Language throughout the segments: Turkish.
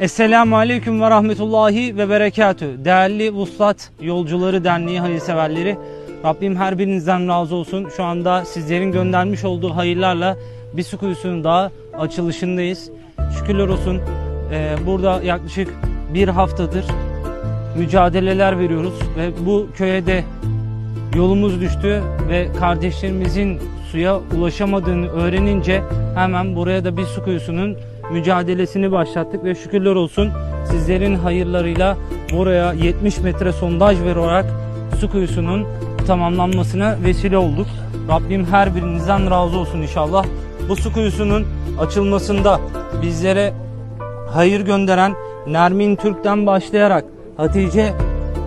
Esselamu Aleyküm ve Rahmetullahi ve Berekatü. Değerli Vuslat Yolcuları Derneği hayırseverleri, Rabbim her birinizden razı olsun. Şu anda sizlerin göndermiş olduğu hayırlarla bir su kuyusunun daha açılışındayız. Şükürler olsun eee, burada yaklaşık bir haftadır mücadeleler veriyoruz ve bu köye de yolumuz düştü ve kardeşlerimizin suya ulaşamadığını öğrenince hemen buraya da bir su kuyusunun mücadelesini başlattık ve şükürler olsun sizlerin hayırlarıyla buraya 70 metre sondaj vererek su kuyusunun tamamlanmasına vesile olduk. Rabbim her birinizden razı olsun inşallah. Bu su kuyusunun açılmasında bizlere hayır gönderen Nermin Türk'ten başlayarak Hatice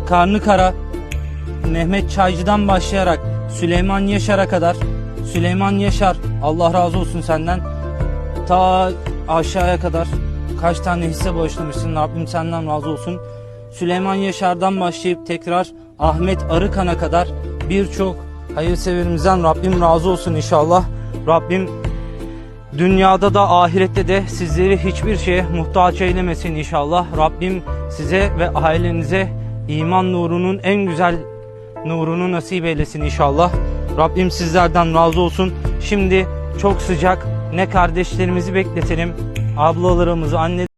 Karnıkara, Mehmet Çaycı'dan başlayarak Süleyman Yaşar'a kadar Süleyman Yaşar Allah razı olsun senden ta aşağıya kadar kaç tane hisse bağışlamışsın Rabbim senden razı olsun. Süleyman Yaşar'dan başlayıp tekrar Ahmet Arıkan'a kadar birçok hayırseverimizden Rabbim razı olsun inşallah. Rabbim Dünyada da ahirette de sizleri hiçbir şeye muhtaç eylemesin inşallah. Rabbim size ve ailenize iman nurunun en güzel nurunu nasip eylesin inşallah. Rabbim sizlerden razı olsun. Şimdi çok sıcak ne kardeşlerimizi bekletelim, ablalarımızı, anne